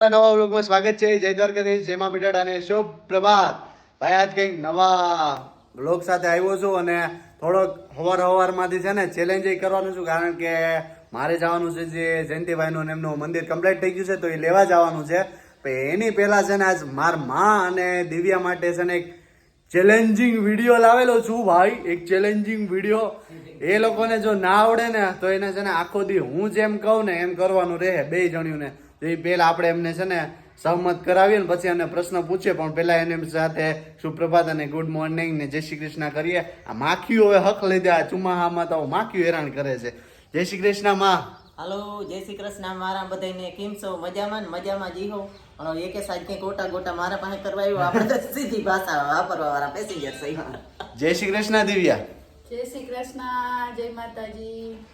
નવા વ્લોગમાં સ્વાગત છે. જય દ્વારકાધીશ, જય મા અને શુભ પ્રભાત ભાઈ, આજ કંઈક નવા વ્લોગ સાથે આવ્યો છું અને થોડોક હવાર હવારમાંથી છે ને ચેલેન્જ કરવાનું છું કારણ કે મારે જવાનું છે જે જયંતિભાઈનું ને એમનું મંદિર કમ્પ્લીટ થઈ ગયું છે, તો એ લેવા જવાનું છે. પણ એની પહેલા છે ને આજ મારમાં અને દિવ્યા માટે છે ને એક ચેલેન્જિંગ વીડિયો લાવેલો છું ભાઈ. એક ચેલેન્જિંગ વીડિયો એ લોકોને જો ના આવડે ને તો એને છે ને આખો દી હું જેમ કહું ને એમ કરવાનું રહે બે જણ્યું તો એ પહેલા આપણે એમને છે ને સહમત કરાવીએ ને પછી એમને પ્રશ્ન પૂછીએ. પણ પેલા એને સાથે સુપ્રભાત અને ગુડ મોર્નિંગ ને જય શ્રી કૃષ્ણ કરીએ. આ માખીઓ હવે હક લીધે આ ચુમાહામાં તો માખીઓ હેરાન કરે છે. જય શ્રી કૃષ્ણમાં. હાલો જય શ્રી કૃષ્ણ મારા બધાને કેમ છો? મજામાં ને? મજામાં જી હો. પણ એકે સાઈડ કંઈક ગોટા ગોટા મારા પાસે કરવા આવ્યો. આપણે તો સીધી ભાષા વાપરવા વાળા પેસેન્જર સહી જય શ્રી કૃષ્ણ દિવ્યા. જય શ્રી કૃષ્ણ જય માતાજી.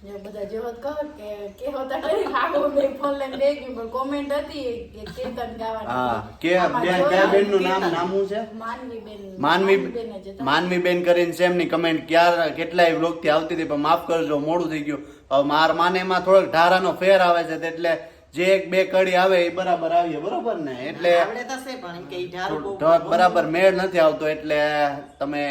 જે બધા જેવો કહો કે કેવો તો કરી હાગો મે ફોન લઈને બેગી પણ કોમેન્ટ હતી કે કેતન ગાવાની હા કે બે કયા બેનનું નામ. નામું છે માનવી બેન માનવી. માનવી બેન કરીને છે એમની કમેન્ટ ક્યારે કેટલાય વ્લોગથી આવતી હતી પણ માફ કરજો મોડું થઈ ગયું હવે માર માને એમાં થોડોક ઢારાનો ફેર આવે છે એટલે જે એક બે કડી આવે એ બરાબર આવીએ બરોબર ને એટલે આવડે તો છે પણ કે ઈ ઢારું બરાબર મેળ નથી આવતો એટલે તમે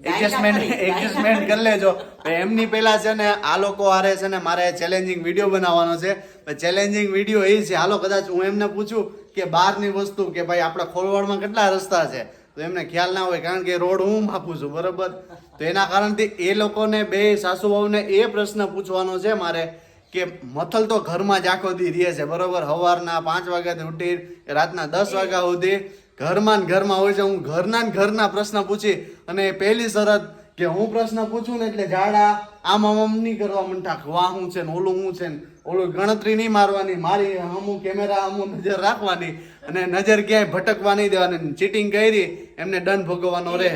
એડજસ્ટમેન્ટ એડજસ્ટમેન્ટ કરી લેજો. એમની પહેલા છે ને આ લોકો હારે છે ને મારે ચેલેન્જિંગ વીડિયો બનાવવાનો છે. ચેલેન્જિંગ વીડિયો એ છે. હાલો કદાચ હું એમને પૂછું કે બહારની વસ્તુ કે ભાઈ આપણા ખોલવાડમાં કેટલા રસ્તા છે? તો એમને ખ્યાલ ના હોય કારણ કે રોડ હું માપું છું બરોબર? તો એના કારણથી એ લોકોને બે સાસુ વહુને એ પ્રશ્ન પૂછવાનો છે મારે કે મથલ તો ઘરમાં જ આખો દી રહે છે બરોબર? સવારના પાંચ વાગ્યાથી ઉઠી રાતના દસ વાગ્યા સુધી ઘરમાં ને ઘરમાં હોય છે હું ઘરના ને ઘરના પ્રશ્ન પૂછી અને પહેલી શરત કે હું પ્રશ્ન પૂછું ને એટલે ઝાડા આમ આમ આમ નહીં કરવા મંટા વાહ હું છે ને ઓલું હું છે ને ઓલું ગણતરી નહીં મારવાની મારી અમુક કેમેરા અમુક નજર રાખવાની અને નજર ક્યાંય ભટકવા નહીં દેવાની ચીટિંગ કરી એમને દંડ ભોગવવાનો રહે.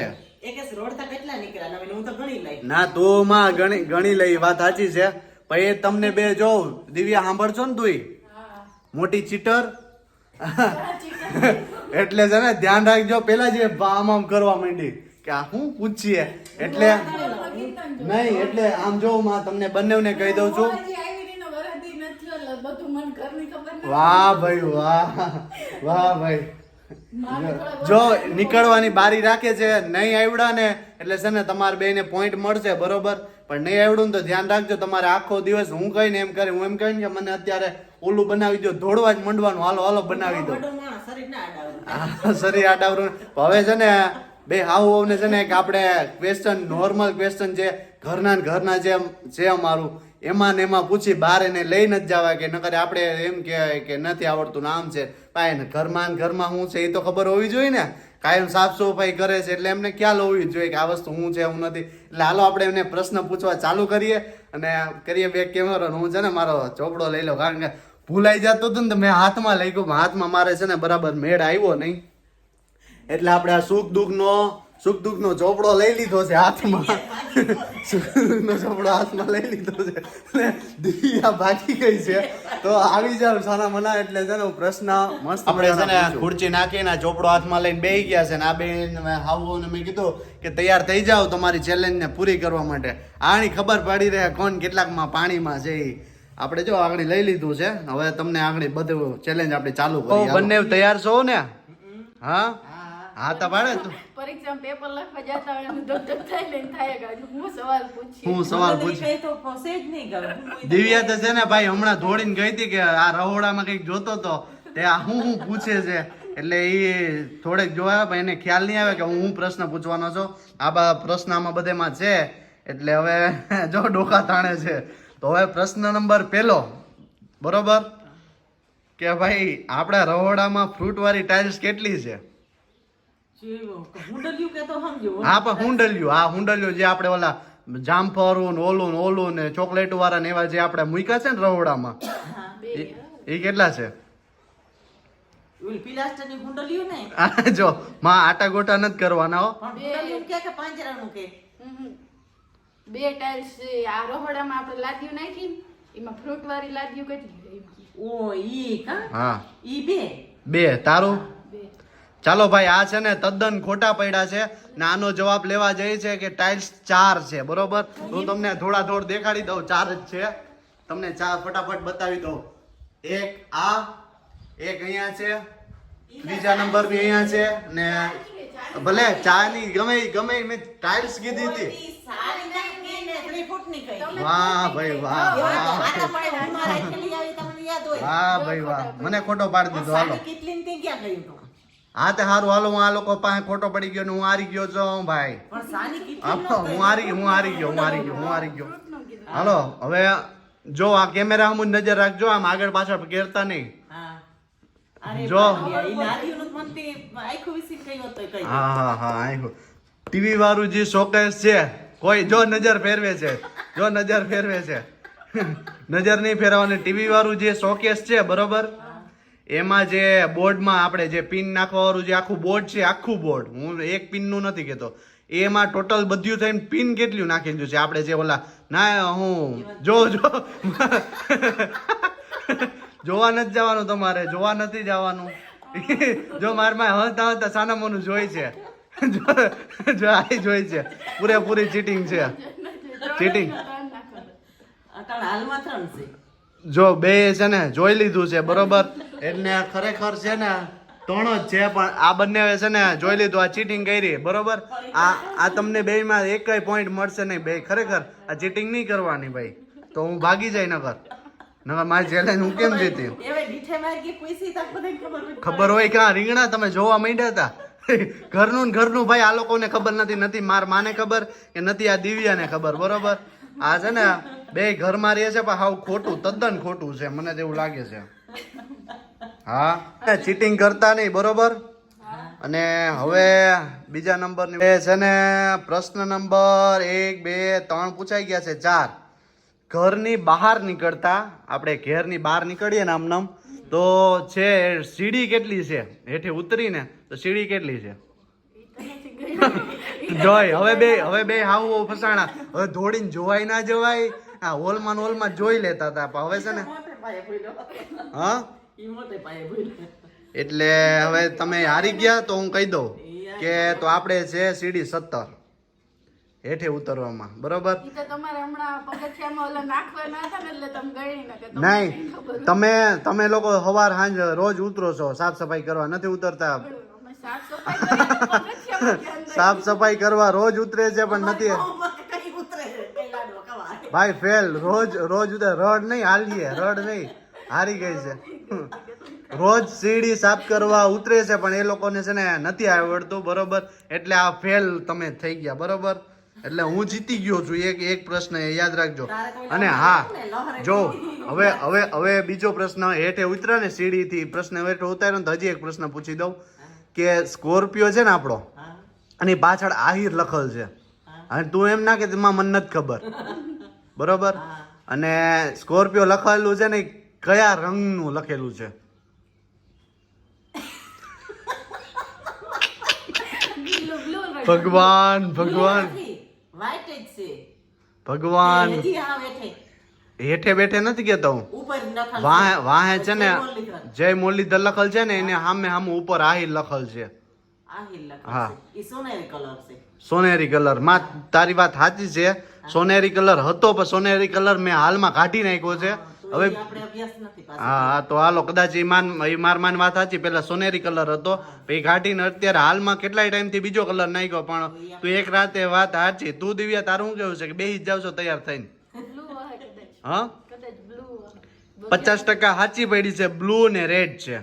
એકે રોડ તો કેટલા નીકળ્યા નવીન હું તો ગણી લઈ. ના તો માં ગણી ગણી લઈ વાત સાચી છે. પછી એ તમને બે જોઉં દિવ્યા સાંભળશો ને તુંય? મોટી ચીટર. એટલે છે ને, ધ્યાન રાખજો. પેલા જે આમ આમ કરવા માંડી કે આ શું પૂછીએ? એટલે નહીં, એટલે આમ જો માં તમને બંનેને કહી દઉં છું. હું. વાહ ભાઈ, વાહ વાહ ભાઈ. જો, નીકળવાની બારી રાખે છે, નહીં આવડા ને, એટલે છે ને, તમારે બેને પોઈન્ટ મળશે, બરોબર? પણ નહીં આવડું તો ધ્યાન રાખજો, તમારે આખો દિવસ હું કહીને એમ કરે, હું એમ કહીને કે મને અત્યારે ઓલું બનાવી દો દોડવા જ મંડવાનું. હાલો હાલો બનાવી દો શરીર આડાવરું હવે છે ને બે હાવ વહુને છે ને એક આપણે ક્વેશ્ચન નોર્મલ ક્વેશ્ચન છે ઘરના ને ઘરના જે છે અમારું એમાં ને એમાં પૂછી બહાર એને લઈ નથી જવા કે નકર આપણે એમ કહેવાય કે નથી આવડતું નામ છે. કાંઈ ને ઘરમાં ને ઘરમાં શું છે એ તો ખબર હોવી જોઈએ ને. કાયમ સાફ સફાઈ કરે છે એટલે એમને ખ્યાલ હોવી જોઈએ કે આ વસ્તુ હું છે હું નથી. એટલે હાલો આપણે એમને પ્રશ્ન પૂછવા ચાલુ કરીએ અને કરીએ બે કેમેરો હું છે ને મારો ચોપડો લઈ લો કારણ કે ભૂલાઈ જતો હતો ને તો મેં હાથમાં લઈ ગયો હાથમાં મારે છે ને બરાબર મેળ આવ્યો નહીં. એટલે આપણે આ સુખ દુઃખનો સુખ દુઃખનો ચોપડો લઈ લીધો છે હાથમાં. સુખ દુઃખનો ચોપડો હાથમાં લઈ લીધો છે. દિવ્યા ભાગી ગઈ છે. તો આવી જાવ સારા મના એટલે છે ને પ્રશ્ન મસ્ત આપણે છે ને ખુરચી નાખીને આ ચોપડો હાથમાં લઈને બેહી ગયા છે ને આ બેન ને મેં કીધું કે તૈયાર થઈ જાઓ તમારી ચેલેન્જને પૂરી કરવા માટે. આની ખબર પડી રહે કોણ કેટલાકમાં પાણીમાં છે. આપણે જો આંગળી લઈ લીધું છે હવે તમને આંગળી બધું ચેલેન્જ આપણે ચાલુ કરીએ. બંને તૈયાર છો ને? હા? હા તો પાડે તું. પરીક્ષા પેપર લખવા જતા હોય એનું ધક ધક થાય લઈને થાય ગાજુ હું સવાલ પૂછી હું સવાલ પૂછી કઈ તો ફસે જ નહીં ગયો દિવ્યા તો છે ને ભાઈ હમણાં ધોડીને ગઈ હતી કે આ રહોડામાં કંઈક જોતો તો તે આ હું હું પૂછે છે. એટલે એ થોડેક જોયા પણ એને ખ્યાલ નહીં આવે કે હું હું પ્રશ્ન પૂછવાનો છું. આ બા પ્રશ્ન આમાં બધેમાં છે. એટલે હવે જો ડોકા તાણે છે. તો હવે પ્રશ્ન નંબર પહેલો. બરોબર? કે ભાઈ આપણા રહોડામાં ફ્રૂટ વાળી ટાઇલ્સ કેટલી છે? હા પણ હુંડલિયું હા હુંડલિયું જે આપણે ઓલા જામફળું ઓલું ઓલું ને ચોકલેટ વાળા ને એવા જે આપણે મૂક્યા છે ને રવોડામાં એ કેટલા છે? જો માં આટા ગોટા નથી કરવાના હો. બે ટાઇલ્સ આ રોહડામાં આપણે લાદ્યું નાખી એમાં ફ્રૂટ વાળી લાદ્યું કેટલી ઓ ઈ કા? હા. ઈ બે? બે તારું? ચાલો ભાઈ આ છે ને તદ્દન ખોટા પડ્યા છે ને આનો જવાબ લેવા જઈએ છે કે ટાઇલ્સ ચાર છે બરોબર? હું તમને થોડા થોડ દેખાડી દઉં ચાર જ છે. તમને ચાર ફટાફટ બતાવી દઉં. એક આ એક અહીંયા છે ત્રીજા નંબર બી અહીંયા છે ને ભલે ચા ની ગમે ગમે મેં ટાઇલ્સ કીધી હતી. વાહ ભાઈ વાહ વાહ. ભાઈ વાહ. મને ખોટો પાડી દીધો હાલો? હા તે સારું હાલો હું આ લોકો પાસે ખોટો પડી ગયો ને હું હારી ગયો છું ભાઈ. પણ સાની કેટલી આ ન હું હારી ગયો હું હારી ગયો હું હારી ગયો હું હારી ગયો. હાલો હવે જો આ કેમેરા હમું નજર રાખજો આમ આગળ પાછળ ઘેરતા નહીં. હા. જો. હા હા ટીવી વાળું જે શોકેસ છે કોઈ જો નજર ફેરવે છે જો નજર ફેરવે છે. નજર નહીં ફેરવાની ટીવી વાળું જે શોકેસ છે બરોબર? એમાં જે બોર્ડમાં આપણે જે પિન નાખવા વાળું જે આખું બોર્ડ છે આખું બોર્ડ હું એક પિનનું નથી કહેતો. એમાં ટોટલ બધું થઈને પિન કેટલું નાખી દીધું છે આપણે જે ઓલા ના હું જો જો. જોવા નથી જવાનું તમારે, જોવા નથી જવાનું. જો મારમાં હસતા હસતા સાનામોનું જોઈ છે. જો આઈ જોઈ છે. પૂરેપૂરી ચીટિંગ છે. ચીટિંગ જો બે છે ને, જોઈ લીધું છે, બરોબર? એટલે ખરેખર છે ને, ત્રણ જ છે, પણ આ બંને છે ને, જોઈ લીધું, આ ચીટિંગ કરી, બરોબર? આ આ તમને બે માં એક પોઈન્ટ મળશે નહીં બે ખરેખર, આ ચીટિંગ નહીં કરવાની, ભાઈ. તો હું ભાગી જાય નગર નગર મારી ચેલેન્જ હું કેમ જીતી? ખબર હોય. ક્યાં કે આ રીંગણા તમે જોવા માંડ્યા હતા? ઘરનું ને ઘરનું ભાઈ આ લોકોને ખબર નથી નથી માર માને ખબર કે નથી આ દિવ્યાને ખબર બરોબર? આ છે ને બે ઘરમાં રહે છે પણ હાવ ખોટું તદ્દન ખોટું છે મને તેવું લાગે છે. હા? ચીટિંગ કરતા નહીં બરોબર? અને હવે બીજા નંબરની એ છે ને પ્રશ્ન નંબર એક બે ત્રણ પૂછાઈ ગયા છે ચાર. ઘરની બહાર નીકળતા, આપણે ઘેરની બહાર નીકળીએ ને આમ નામ, તો છે સીડી કેટલી છે, હેઠે ઉતરીને, તો સીડી કેટલી છે જોય હવે બે હવે બે હાવ ફસાણા હવે ધોડીને જોવાય ના જવાય હા હોલમાં હોલમાં જોઈ લેતા હતા, પણ હવે છે ને. હા. એટલે હવે તમે હારી ગયા તો હું કહી દઉં કે તો આપણે છે સીડી સત્તર હેઠે ઉતરવામાં બરોબર? ઈ તો તમારે હમણાં પગથિયામાં ઓલા નાખવાના હતા ને એટલે તમે ગણી ન કે તમને નહીં તમે તમે લોકો સવાર સાંજ રોજ ઉતરો છો સાફ સફાઈ કરવા નથી ઉતરતા? સાફ સફાઈ કરવા રોજ ઉતરે છે પણ નથી. ભાઈ ફેલ રોજ રોજ ઉતરે રડ નહીં હાલીએ રડ નહીં હારી ગઈ છે. રોજ સીડી સાફ કરવા ઉતરે છે પણ એ લોકોને છે ને નથી આવડતું બરોબર? એટલે આ ફેલ તમે થઈ ગયા બરોબર? એટલે હું જીતી ગયો છું. એક એક પ્રશ્ન એ યાદ રાખજો. અને હા જો હવે હવે હવે બીજો પ્રશ્ન હેઠે ઉતરે ને સીડીથી પ્રશ્ન હેઠે ઉતાર્યો ને તો હજી એક પ્રશ્ન પૂછી દઉં કે સ્કોર્પિયો છે ને આપણો? અને પાછળ આહિર લખલ છે. અને તું એમ ના કે તેમાં મને નથી ખબર. બરોબર? અને સ્કોર્પિયો લખેલું છે ને કયા રંગનું લખેલું છે. ભગવાન ભગવાન. નથી. જ છે. ભગવાન. હેઠે બેઠે નથી કેતો હું. વાહે વાહે છે ને જય મુરલીધર. લખલ છે ને એને સામે સામે ઉપર આહી લખલ છે હા. સોનેરી કલરમાં તારી વાત સાચી છે સોનેરી કલર હતો પણ સોનેરી કલર મેં હાલમાં કાઢી નાખ્યો છે હવે ઈ આપણે અભ્યાસ નથી પાછો. હા હા તો હાલો કદાચ એ માન માર માન વાત સાચી પેલા સોનેરી કલર હતો. પછી કાઢીને અત્યારે હાલમાં કેટલાય ટાઈમથી બીજો કલર નાખ્યો પણ તું એક રાતે વાત સાચી તું દિવ્યા તારું શું કેવું છે કે બે જ જાવ છો તૈયાર થઈને? હા. પચાસ ટકા સાચી પડી છે બ્લુ ને રેડ છે.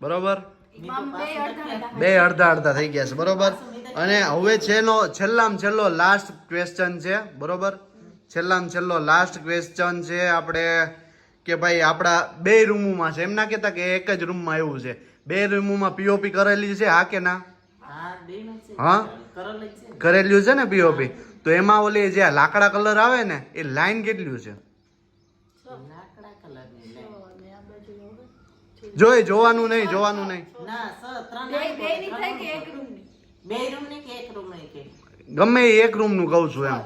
બરોબર? બે અડધા અડધા. બે અડધા અડધા થઈ ગયા છે બરોબર? અને હવે છેલ્લો છેલ્લામાં છેલ્લો લાસ્ટ ક્વેશ્ચન છે બરોબર? છેલ્લામાં છેલ્લો લાસ્ટ ક્વેશ્ચન છે આપણે કે ભાઈ આપણા બે રૂમોમાં છે. એમ ના કહેતા કે એક જ રૂમમાં એવું છે. બે રૂમોમાં પીઓપી કરેલી છે હા કે ના? હા. કરેલું છે. ને પીઓપી તો એમાં ઓલી જે લાકડા કલર આવે ને એ લાઈન કેટલું છે. જોઈ જોવાનું નહીં જોવાનું નહીં. ના સ ત્રણ બે નાની બે ની ત્રણ થાય કે રૂમ. એક રૂમનું બે રૂમની કે એક રૂમની કે? ગમે એ એક રૂમનું કહું છું એમ.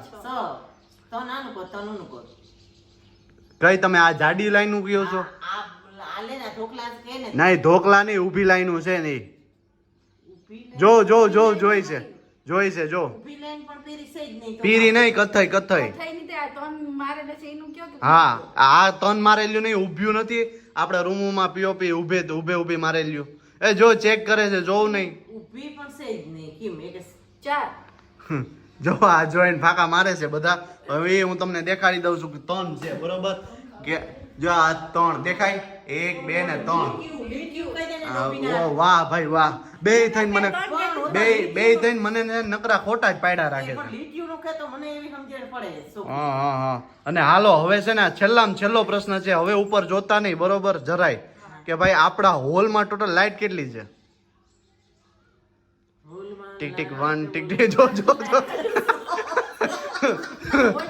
કઈ તમે આ જાડી લાઈનનું કહો છો? આ આ લે ને ઢોકળા નહીં ઢોકલા નહીં ઊભી લાઈનું છે નહીં જો જો જો જોઈ છે. જોઈ છે જો. લાઈન છે પીરી નહીં કથઈ કથઈ થઈ આ ત્રણ મારે નથી એનું કયો કે હા આ તન મારેલું નહીં ઊભ્યું નથી. આપણા રૂમમાં પીઓપી ઊભે ઊભે ઊભી મારેલું એ જો ચેક કરે છે જોવું નહીં. ઊભી પણ છે જ નહીં કેમ? એક ચાર જો આ જોઈને ફાકા મારે છે બધા. હવે હું તમને દેખાડી દઉં છું કે ત્રણ છે, બરોબર? કે જો આ ત્રણ દેખાય? એક, બે ને ત્રણ. વાહ ભાઈ, વાહ. બે થઈને મને બે બે થઈને મને નકરા ખોટા જ પાડ્યા રાખે છે. હા હા હા. અને હાલો, હવે છે ને છેલ્લામાં છેલ્લો પ્રશ્ન છે, હવે ઉપર જોતા નહીં, બરોબર? જરાય. કે ભાઈ, આપણા હોલમાં ટોટલ લાઈટ કેટલી છે? ટીક ટીક વન ટીક ટીક જો જો જો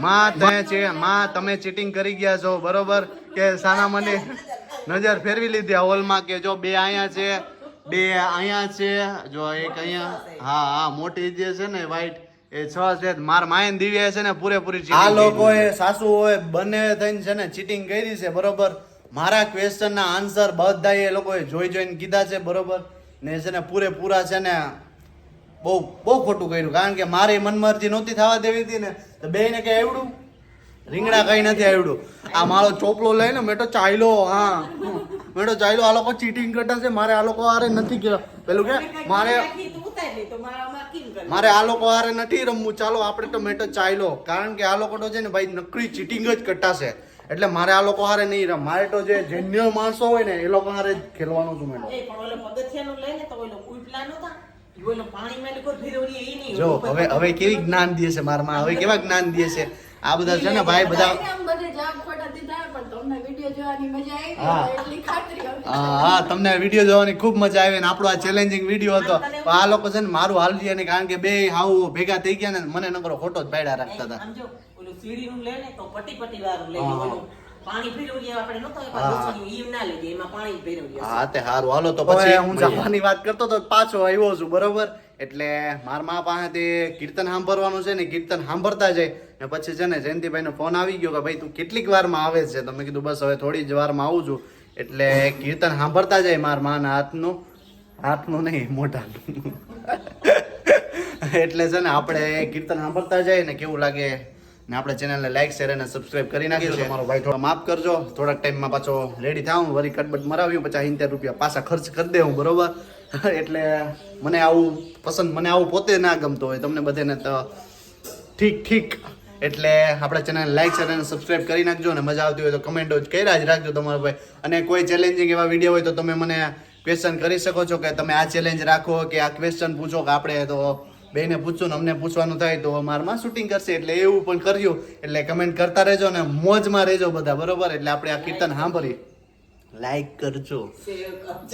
માં તમે છે માં તમે ચીટિંગ કરી ગયા છો બરોબર? કે સાના મને નજર ફેરવી લીધી હોલમાં કે જો બે અહીંયા છે બે અહીંયા છે જો એક અહીંયા હા હા મોટી જે છે ને વ્હાઈટ એ છ છે માર માયન દિવ્ય છે ને પૂરેપૂરી આ લોકોએ સાસુ હોય બંને થઈને છે ને ચીટિંગ કરી છે બરોબર? મારા ક્વેશ્ચન ના આન્સર બધા એ લોકોએ જોઈ જોઈને કીધા છે બરોબર? ને છે ને પૂરેપૂરા છે ને બહુ બહુ ખોટું કર્યું. કારણ કે મારે મનમરજી નહોતી થવા દેવી હતી ને તો બે ને કઈ આવડું? રીંગણા કઈ નથી આવડું. આ મારો ચોપલો લઈને મેટો તો હા. મેટો તો આ લોકો ચીટિંગ કરતા છે મારે આ લોકો હારે નથી કે પેલું કે મારે મારા આ લોકો હારે નથી રમવું. ચાલો આપણે તો મેટો તો કારણ કે આ લોકો તો છે ને ભાઈ નકરી ચીટિંગ જ કરતા છે. એટલે મારે આ લોકો હારે નહીં રમ. મારે તો જે જેન્યુઅલ માણસો હોય ને એ લોકો હારે જ ખેલવાનું છું મેં જો હવે હવે કેવી જ્ઞાન દે છે મારમાં હવે કેવા જ્ઞાન દે છે? આ બધા છે ને ભાઈ બધા આમ બધે જવાબ ખોટા દીધા પણ તમને વીડિયો જોવાની મજા આવી હા. તમને વીડિયો જોવાની ખૂબ મજા આવી ને આપણો આ ચેલેન્જિંગ વીડિયો હતો. આ લોકો છે ને મારું હાલજી અને કારણ કે બે હાવ ભેગા થઈ ગયા ને મને નકરો ખોટો જ પાડ્યા રાખતા હતા. પાણી ભીરવરી આપણે હા. દોસ્તની ઈ ના લેજે એમાં પાણી ભીરવરી હા તે હારું. હાલો તો પછી હું જવાની વાત કરતો તો પાછો આવ્યો છું બરોબર? એટલે મારા મા પાસેથી કીર્તન સાંભળવાનું છે ને કીર્તન સાંભળતા જાય. ને પછી છે ને જયંતિભાઈ નો ફોન આવી ગયો કે ભાઈ તું કેટલીક વારમાં આવે છે? તો મેં કીધું બસ હવે થોડી જ વારમાં આવું છું. એટલે કીર્તન સાંભળતા જાય મારા માના હાથનું. હાથનું નહીં મોઢાનું. એટલે છે ને આપણે કીર્તન સાંભળતા જાય ને કેવું લાગે? ને આપણે ચેનલને લાઈક શેર અને સબસ્ક્રાઇબ કરી નાખીએ તમારો ભાઈ થોડો માફ કરજો. થોડાક ટાઈમમાં પાછો રેડી થાઉં વરી કટબટ મરાવ્યું, પછી સિત્તેર રૂપિયા પાછા ખર્ચ કરી દે હું, બરોબર? એટલે મને આવું પસંદ, મને આવું પોતે ના ગમતો હોય, તમને બધાને તો ઠીક ઠીક. એટલે આપણા ચેનલ લાઈક શેર અને સબસ્ક્રાઇબ કરી નાખજો અને મજા આવતી હોય તો કમેન્ટો જ કર્યા જ રાખજો તમારા ભાઈ. અને કોઈ ચેલેન્જિંગ એવા વીડિયો હોય તો તમે મને ક્વેશ્ચન કરી શકો છો કે તમે આ ચેલેન્જ રાખો કે આ ક્વેશ્ચન પૂછો કે આપણે તો બેને પૂછશું ને અમને પૂછવાનું થાય તો અમારમાં શૂટિંગ કરશે. એટલે એવું પણ કર્યું એટલે કમેન્ટ કરતા રહેજો ને મોજમાં રહેજો બધા બરોબર? એટલે આપણે આ કીર્તન સાંભળી લાઈક કરજો.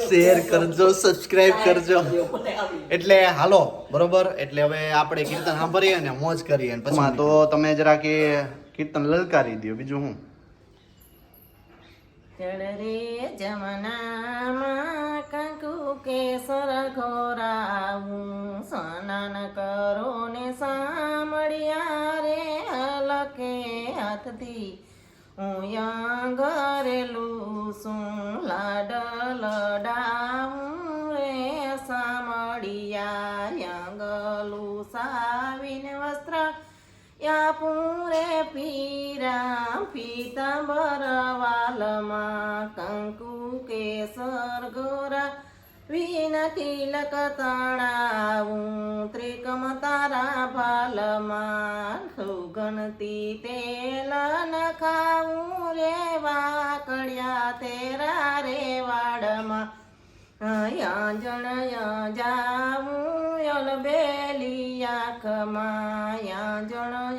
શેર કરજો સબસ્ક્રાઇબ કરજો. એટલે હાલો બરોબર? એટલે હવે આપણે કીર્તન સાંભળીએ અને મોજ કરીએ અને પછી તો તમે જરા કે કીર્તન લલકારી દો બીજું હું રે જમનામાં કંકુ કેસર ઘોરાવું, સ્નાન કરો ને સાંભળ્યા રે હલકે હાથથી. હું ઘરેલું શું લાડ લડાવું રે સામળિયા યંગલું સાવીને વસ્ત્ર યા પૂરે પીરા પીતાંબર વાલમાં કંકુ કેસર ગોરા વિન તિલક તણાવું ત્રિકમ તારા ભાલમાં સુગંધતી તેલ ન ખાવું રે વાકડિયા તેરા રે વાડમાં. યાજણ જાવું, અલબેલી આંખમાં યાજણ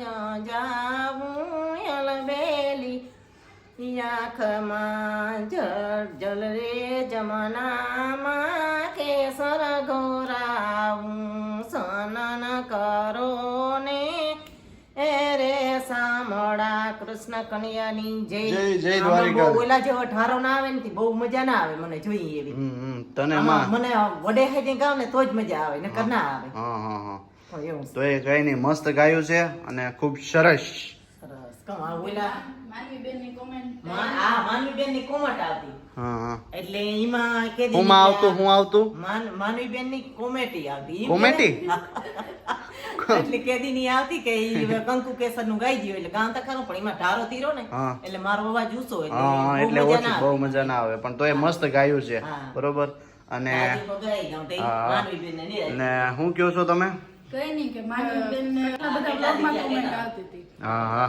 આંખમાં જળ જલ રે જમનામાં કેસર ગોરાવું સનન કરો ને. એ રે સામળા કૃષ્ણ કનૈયાની જય. જય, દ્વારિકા. ઓલા જેવો ઠારો ના આવે ને બહુ મજા ના આવે મને જોઈએ એવી. તને મને વડે હેજે ગાવ ને તો જ મજા આવે ના આવે. હા હા હા. તો એ કઈ નહીં મસ્ત ગાયું છે અને ખૂબ સરસ. સરસ કમ આ ઓલા માનવી બેનની comment મા- આ માનવીબેનની કોમેન્ટ આવતી. હા હા. એટલે એમાં કે હું આવતું હું આવતું? માન માનવીબેનની કોમેટી આવતી. ઈ કોમેટી? મને- એટલે કેદી ની આવતી કે ઈ કંકુ કેસરનું ગાઈ ગયું એટલે ગામ તો ખરું પણ એમાં ઢારો તીરો ને. એટલે મારો અવાજ ઊંચો હા એટલે બહુ મજા ના બહુ મજા ના આવે પણ તોય મસ્ત ગાયું છે. બરોબર? અને તો તો ને હું કયો છો તમે? કઈ નહીં કે માનવી બેનને એટલા બધા બ્લોગમાં comment આવતી હતી. હા હા.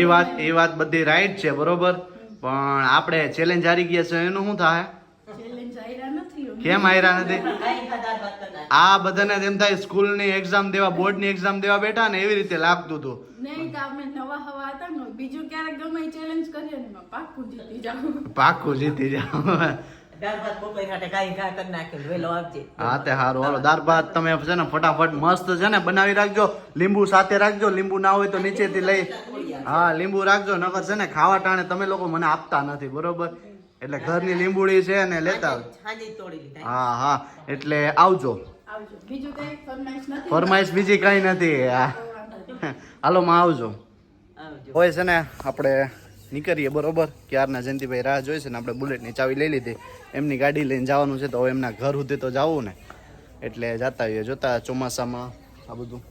એ વાત એ વાત બધી રાઈટ છે બરોબર? પણ આપણે ચેલેન્જ હારી ગયા છે એનું શું થાય. કેમ આયરા નથી. આ બધાને એમ થાય સ્કૂલની એક્ઝામ દેવા બોર્ડની એક્ઝામ દેવા બેઠા ને એવી રીતે લાગતું હતું. નહીં તો અમે નવા હવા હતા ને બીજું ક્યારેક ગમે ચેલેન્જ કરીએ ને પાકું પાક્કું જીતી જાવ પાકું જીતી જાવ હા તે સારું હાલો દાળ ભાત તમે છે ને ફટાફટ મસ્ત છે ને બનાવી રાખજો. લીંબુ સાથે રાખજો. લીંબુ ના હોય તો નીચેથી લઈ હા લીંબુ રાખજો. નકર છે ને ખાવા ટાણે તમે લોકો મને આપતા નથી બરોબર? એટલે ઘરની લીંબુડી છે ને લેતા હા હા. એટલે આવજો. આવજો. બીજું કઈ ફરમાઈશ બીજી કઈ નથી. હાલો માં આવજો. આવજો. હોય છે ને આપણે નીકળીએ, બરોબર? ક્યારના જયંતિભાઈ રાહ જોઈ છે ને આપણે બુલેટની ચાવી લઈ લીધી. એમની ગાડી લઈને જવાનું છે તો હવે એમના ઘર સુધી તો જવું ને. એટલે જતા આવીએ, જોતા ચોમાસામાં આ બધું.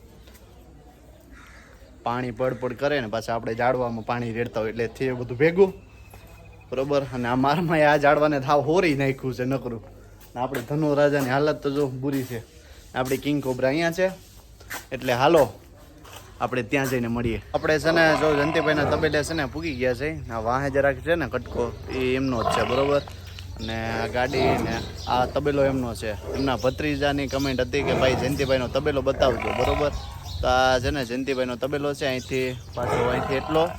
પાણી પડ પડ કરે ને, પાછા આપણે જાડવામાં પાણી રેડતા હોય એટલે થઈ બધું ભેગું. બરોબર? અને આ મારમાં આ જાડવાને થાવ હોરી નાખ્યું છે નકરું. આપણે ધનુ રાજાની હાલત તો જો બુરી છે. આપણી કિંગ કોબરા અહીંયા છે. એટલે હાલો આપણે ત્યાં જઈને મળીએ. આપણે છે ને જો જયંતિભાઈના તબેલે છે ને પૂગી ગયા છે આ વાહે જરાક છે ને કટકો એ એમનો જ છે બરોબર? અને આ ગાડી ને આ તબેલો એમનો છે. એમના ભત્રીજાની કમેન્ટ હતી કે ભાઈ જયંતિભાઈનો તબેલો બતાવજો બરોબર? તો આ છે ને જયંતિભાઈનો તબેલો છે અહીંથી પાછો અહીંથી એટલો.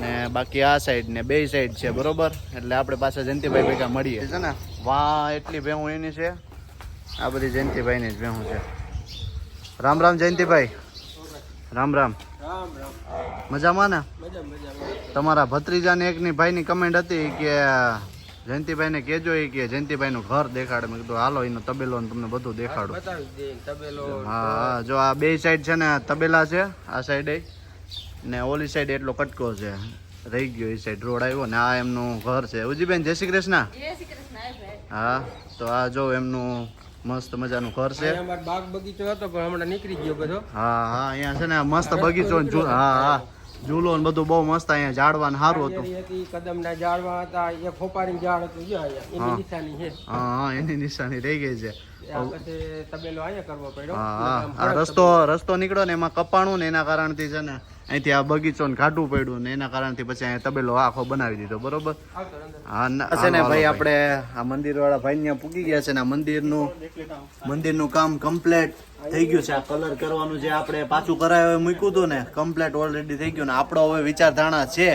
ને બાકી આ સાઈડ ને બે સાઈડ છે બરોબર? એટલે આપણે પાછા જયંતિભાઈ ભેગા મળીએ. છે ને? વાહ એટલી ભેહું એની છે? આ બધી જયંતિભાઈની જ ભેહું છે. રામ રામ જયંતિભાઈ. રામ રામ. મજામાં ને? તમારા ભત્રીજાને એકની ભાઈની કમેન્ટ હતી કે જયંતિભાઈને કહેજો એ કે જયંતિભાઈનું ઘર દેખાડે. મેં કીધું હાલો એનો તબેલો ને તમને બધું દેખાડું. બતાવી દે તબેલો હા હા જો આ બે સાઈડ છે ને તબેલા છે આ સાઈડે ને ઓલી સાઈડ એટલો કટકો છે. રહી ગયો એ સાઈડ રોડ આવ્યો ને આ એમનું ઘર છે. ઉજીબેન જય શ્રી કૃષ્ણ. હા તો આ જો એમનું મસ્ત મજાનું ઘર છે. બાગ બગીચો હતો પણ હમણાં નીકળી ગયો બધો. હા હા અહીંયા છે ને મસ્ત બગીચો હા હા. ઝૂલો ને બધું બહુ મસ્ત અહીંયા ઝાડવા ને સારું હતું. કદમ ના ઝાડવા હતા એ ફોપારીનું ઝાડ હતું જો. એની નિશાની છે. હા હા એની નિશાની રહી ગઈ છે. તબેલો અહીંયા કરવો પડ્યો. હા રસ્તો રસ્તો નીકળ્યો ને એમાં કપાણું ને એના કારણથી છે ને અહીંથી આ બગીચો ને કાઢવું પડ્યું ને એના કારણથી પછી અહીંયા તબેલો આખો બનાવી દીધો બરોબર? હા છે ને ભાઈ આપણે આ મંદિર વાળા ભાઈ ત્યાં પૂગી ગયા છે ને આ મંદિરનું મંદિરનું કામ કમ્પ્લેટ થઈ ગયું છે. આ કલર કરવાનું જે આપણે પાછું કરાવે મૂક્યું હતું ને કમ્પ્લેટ ઓલરેડી થઈ ગયું ને. આપણો હવે વિચારધારણા છે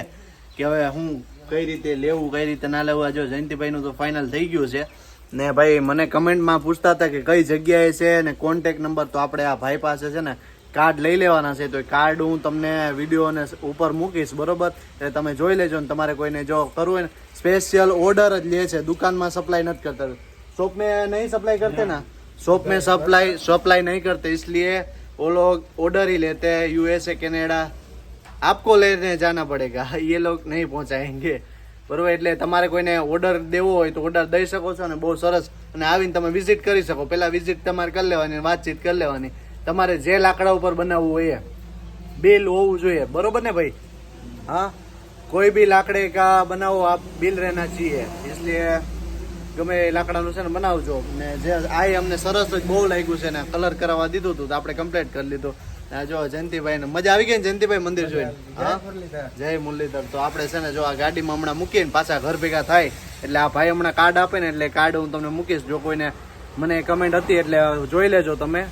કે હવે હું કઈ રીતે લેવું કઈ રીતે ના લેવું જો જયંતિભાઈનું તો ફાઇનલ થઈ ગયું છે. ને ભાઈ મને કમેન્ટમાં પૂછતા હતા કે કઈ જગ્યાએ છે ને કોન્ટેક નંબર તો આપણે આ ભાઈ પાસે છે ને કાર્ડ લઈ લેવાના છે તો એ કાર્ડ હું તમને વિડીયોને ઉપર મૂકીશ બરોબર એટલે તમે જોઈ લેજો ને તમારે કોઈને જો કરવું હોય ને સ્પેશિયલ ઓર્ડર જ લે છે દુકાનમાં સપ્લાય નથી કરતા शॉप में नहीं सप्लाई करते ना शॉप में सप्लाई सप्लाई नहीं करते इसलिए वो लोग ऑर्डर ही लेते हैं यूएसए कनाडा आपको लेने जाना पड़ेगा ये लोग नहीं पहुंचाएंगे બરોબર એટલે તમારે કોઈને ઓર્ડર દેવો હોય તો ઓર્ડર દઈ શકો છો ને બહુ સરસ અને આવીને તમે વિઝિટ કરી શકો પહેલા વિઝિટ તમારે કરી લેવાની વાતચીત કરી લેવાની તમારે જે લાકડા ઉપર બનાવવું હોય એ. બિલ હોવું જોઈએ. બરોબર ને ભાઈ? હા? કોઈ બી લાકડે કા બનાવો આપ બિલ રહેના છીએ. એટલે ગમે એ લાકડાનું છે ને બનાવજો. ને જે આ અમને સરસ જ બહુ લાગ્યું છે ને કલર કરાવવા દીધું હતું તો આપણે કમ્પ્લીટ કરી લીધું. જો જયંતિભાઈ મજા આવી ગઈ ને જયંતિભાઈ મંદિર જોઈને? જય મુરલીધર. તો આપણે છે ને જો આ ગાડીમાં હમણાં મૂકીને પાછા ઘર ભેગા થાય એટલે આ ભાઈ હમણાં કાર્ડ આપે ને એટલે કાર્ડ હું તમને મૂકીશ. જો કોઈને મને કમેન્ટ હતી એટલે જોઈ લેજો તમે.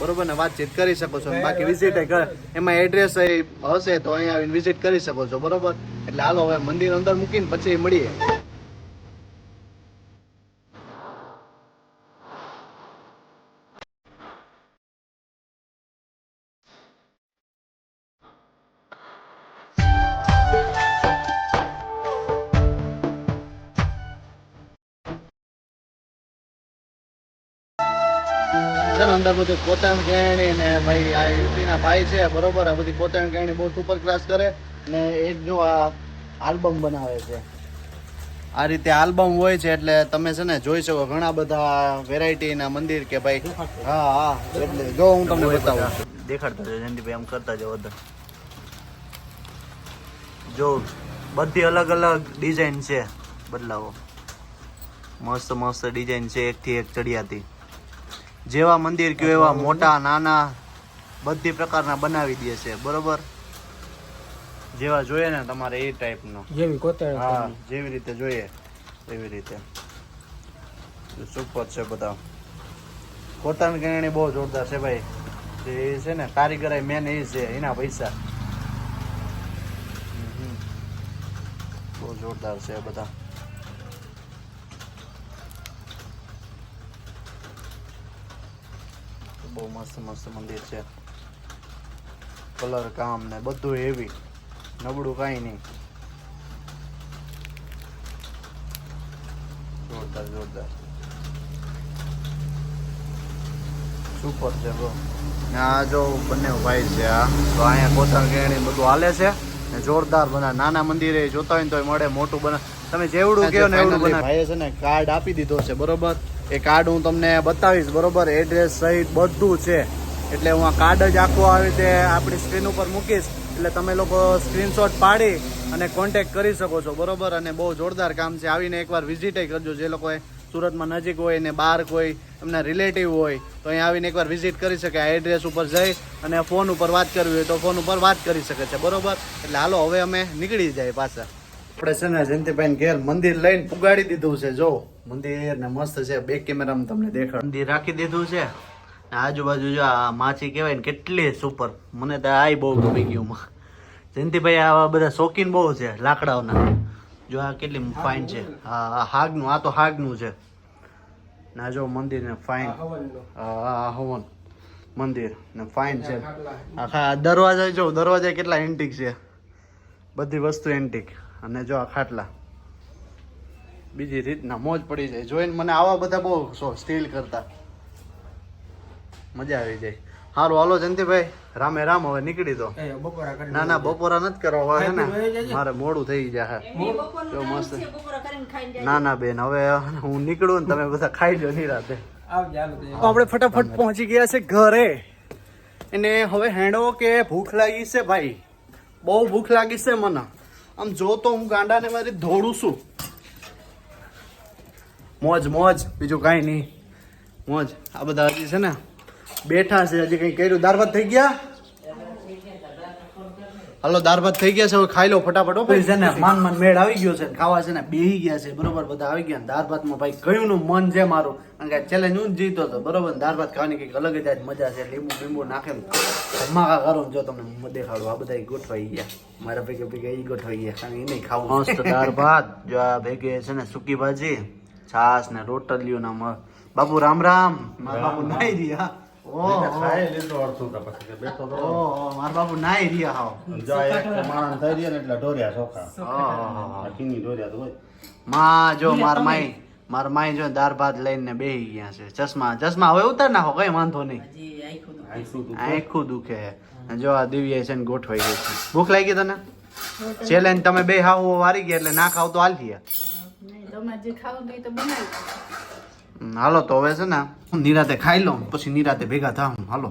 બરોબર ને વાતચીત કરી શકો છો. બાકી વિઝિટ એમાં એડ્રેસ હશે તો અહીંયા આવીને વિઝિટ કરી શકો છો. બરોબર? એટલે હાલો હવે મંદિર અંદર મૂકીને પછી મળીએ. બધું કોતણ કેણી ને ભાઈ આ યુપીના ભાઈ છે બરોબર? આ બધી કોતણ કેણી બહુ સુપર ક્લાસ કરે ને એ જ આ આલ્બમ બનાવે છે. આ રીતે આલ્બમ હોય છે એટલે તમે છે ને જોઈ શકો ઘણા બધા વેરાયટી ના મંદિર કે ભાઈ હા હા એટલે જો હું તમને બતાવું. દેખાડતા જાઓ જયંતિભાઈ આમ કરતા જાઓ બધા. જો બધી અલગ અલગ ડિઝાઇન છે બદલાવો. મસ્ત મસ્ત ડિઝાઇન છે એકથી એક ચડિયાતી. જેવા મંદિર કયો એવા મોટા નાના બધી પ્રકારના બનાવી દે છે બરોબર? જેવા જોઈએ ને તમારે એ ટાઈપનો જેવી કોતર હા જેવી રીતે જોઈએ એવી રીતે. સુપર છે બધા. કોતરણ ગણણી બહુ જોરદાર છે ભાઈ. જે એ છે ને કારીગર મેન એ છે એના પૈસા. બહુ જોરદાર છે બધા. બહુ મસ્ત મસ્ત મંદિર છે. કલર કામ ને બધું હેવી નબળું કાંઈ નહીં. જોરદાર જોરદાર. સુપર છે બ્રો આ જો બંને ભાઈ છે આ. તો અહીંયા કોતર કેણી બધું હાલે છે. ને જોરદાર બના નાના મંદિરે જોતા હોય ને તો મળે મોટું બના. તમે જેવડું કહો ને એવડું બના ભાઈએ છે ને કાર્ડ આપી દીધો છે બરોબર? એ કાર્ડ હું તમને બતાવીશ, બરોબર? એડ્રેસ સહિત બધું છે. એટલે હું આ કાર્ડ જ આખું આવી રીતે આપણી સ્ક્રીન ઉપર મૂકીશ. એટલે તમે લોકો સ્ક્રીનશોટ પાડી અને કોન્ટેક્ટ કરી શકો છો, બરોબર? અને બહુ જોરદાર કામ છે. આવીને એકવાર વિઝિટ કરજો. જે લોકોએ સુરતમાં નજીક હોય ને બહાર કોઈ એમના રિલેટિવ હોય, તો અહીંયા આવીને એકવાર વિઝિટ કરી શકે. આ એડ્રેસ ઉપર જઈ અને ફોન ઉપર વાત કરવી હોય તો ફોન ઉપર વાત કરી શકે છે, બરોબર? એટલે હાલો, હવે અમે નીકળી જાય પાછા. આપણે છે. ને જયંતિભાઈ ઘેર મંદિર લઈને પુગાડી દીધું છે. જો મંદિર ને મસ્ત છે. બે કેમેરામાં તમને દેખાડ. મંદિર રાખી દીધું છે. ને આજુબાજુ જો આ માછી કહેવાય ને કેટલી સુપર. મને તો આ બહુ ગમી ગયું જયંતિભાઈ આવા બધા શોખીન બહુ છે લાકડાઓના. જો આ કેટલી ફાઇન છે. હા હાગનું, આ તો હાગનું છે. ના જો મંદિર ને ફાઇન હવન મંદિર ને ફાઇન છે. આખા દરવાજા, જો દરવાજા કેટલા એન્ટિક છે. બધી વસ્તુ એન્ટિક અને જો આ ખાટલા. બીજી રીતના મોજ પડી જાય. જોઈને મને આવા બધા બહુ શોખ સ્ટીલ કરતા. મજા આવી જાય. સારું હાલો જયંતિભાઈ. રામે રામ હવે નીકળી દો. એ બપોરા કરી ના ના બપોરા નથી કરવા હવે હે ને. મારે મોડું થઈ જાય જો મસ્ત. ના ના બેન હવે હું નીકળું ને તમે બધા ખાઈ લો નિરાતે. આવજે આપણે ફટાફટ પહોંચી ગયા છે ઘરે. અને હવે હેંડો કે ભૂખ લાગી છે ભાઈ? બહુ ભૂખ લાગી છે મને. આમ જો તો હું ગાંડાને મારી ધોડું છું. મોજ મોજ, બીજું કાંઈ નહીં. મોજ. આ બધા હજી છે ને બેઠા છે, હજી કંઈ કર્યું? દાળ થઈ ગયા? હાલો દાળ ભાત થઈ ગયા છે હવે ખાઈ લો ફટાફટ ભાઈ. છે ને માન માન મેળ આવી ગયો છે ખાવા છે ને બેહી ગયા છે બરોબર બધા આવી ગયા દાળ ભાતમાં ભાઈ કયું નું મન છે મારું. કારણ કે ચેલેન્જ હું જીતો હતો બરોબર દાળ ભાત ખાવાની કંઈક અલગ જ મજા છે લીંબુ લીંબુ નાખે ધમાકા કરો જો તમને દેખાડું આ બધા ગોઠવાઈ ગયા. મારા ભેગે ભેગે એ ગોઠવાઈ ગયા કારણ એને ખાવું. મસ્ત દાળ ભાત જો આ ભેગે છે ને સૂકી ભાજી છાસ ને રોટલીઓ ના મ- બાપુ રામ રામ મારા બાપુ નાઈ રહ્યા. ખાઈ લીધું અડધું તો પછી બેઠો તો. ઓહો મારા બાપુ નાઈ રહ્યા હાવ જો એક માણસ થઈ રહ્યા ને એટલે ઢોર્યા ચોખા ઓહો ઢોર્યા તો હોય. માં જો માર માઈ મારા માઈ જો દાળ ભાત લઈને બેહી ગયા છે. ચશ્મા ચશ્મા હવે ઉતાર નાખો કઈ વાંધો નહીં. હજી આખું દુખે. જો આ દિવ્ય છે ને ગોઠવાઈ ગઈ છે. ભૂખ લાગી તને? ચેલેન્જ તમે બે હાવ વારી ગયા એટલે ના ખાવ તો હાલ ગયા હાલો તો હવે છે ને હું નિરાતે ખાઈ લઉં પછી નિરાતે ભેગા થાઉં હાલો.